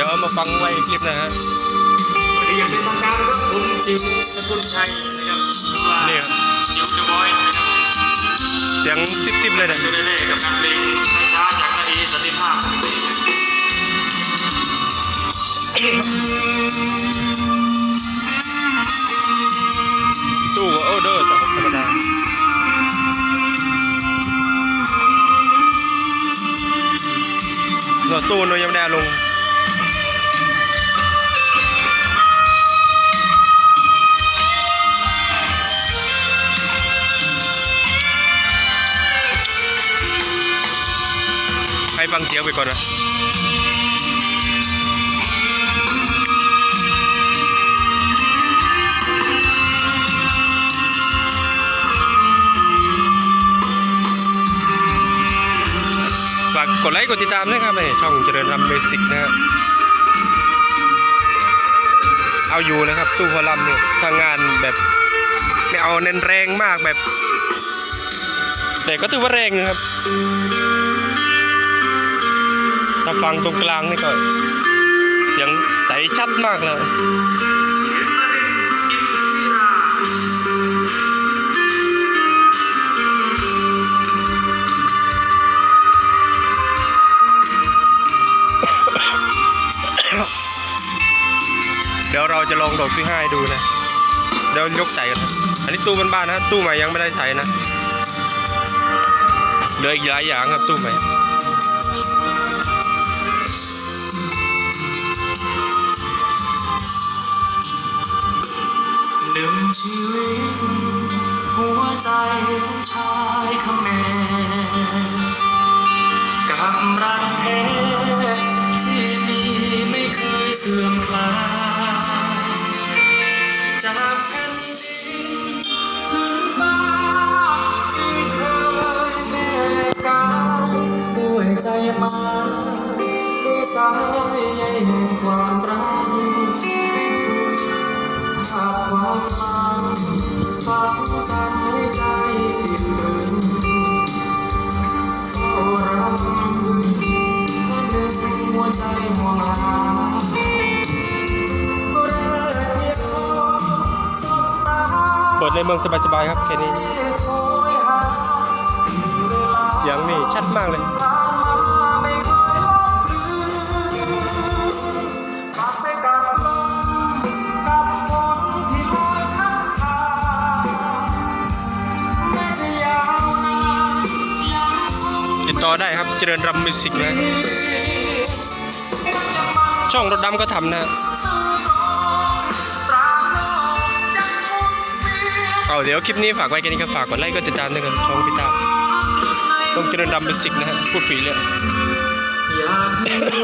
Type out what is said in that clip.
ดี๋ยวเอามาฟังไว้คลิปนะฮะสวัสดีอย่างเป็นทางการนะครับผมจิวสกุลชัยนะครับว่านี่ครับจิวเดอะวอยซ์นะครับผมเสียงซิบๆเลยนะจะได้เล่กับการเพลงช้าๆจากนาอีสันติภาพตู้ก็โอเดอร์จากธรรมดาเนาะตู้เนาะยังไม่ได้เอาลง ให้ฟังเสียงไปก่อนนะฝากกดไลค์กดติดตามด้วยครับในช่องเจริญรำเบสิกนะฮะเอาอยู่นะครับตู้พอลำเนี่ยทางงานแบบไม่เอาเน้นแรงมากแบบ แต่ก็ถือว่าแรงนะครับ ถ้าฟังตรงกลางนี่ก็ เสียงใสชัดมากเลยเดี๋ยวเราจะลองดอกที่ห้าให้ดูนะ เดี๋ยวยกใส่กันอันนี้ตู้บ้านๆนะ ตู้ใหม่ยังไม่ได้ใส่นะเหลืออีกหลายอย่างครับตู้ใหม่ หนึ่งชีวิต หัวใจของชายเขมรกับรักแท้ที่มีไม่เคยเสื่อมคลายจากแผ่นดินพื้นฟ้าที่เคยแม่กายด้วยใจมาด้วยสายใยแห่งความรัก ความฝันฝังใจใจติดตรึงเฝ้ารำพึงแค่หนึ่งหัวใจห่วงหาเปิดในเมืองสบายๆครับแค่นี้ยหาเวลาเสียงนี่ชัดมากเลย ต่อได้ครับเจริญรำมิวสิกนะ ช่องรถดำก็ทำนะสู้ต่อตราบโลกยังหมุนเอาเดี๋ยวคลิปนี้ฝากไว้แค่นี้ครับฝากกดไลค์กดติดตามด้วยกันช่องพี่ตาช่องเจริญรำมิวสิกนะฮะพูดผีเลย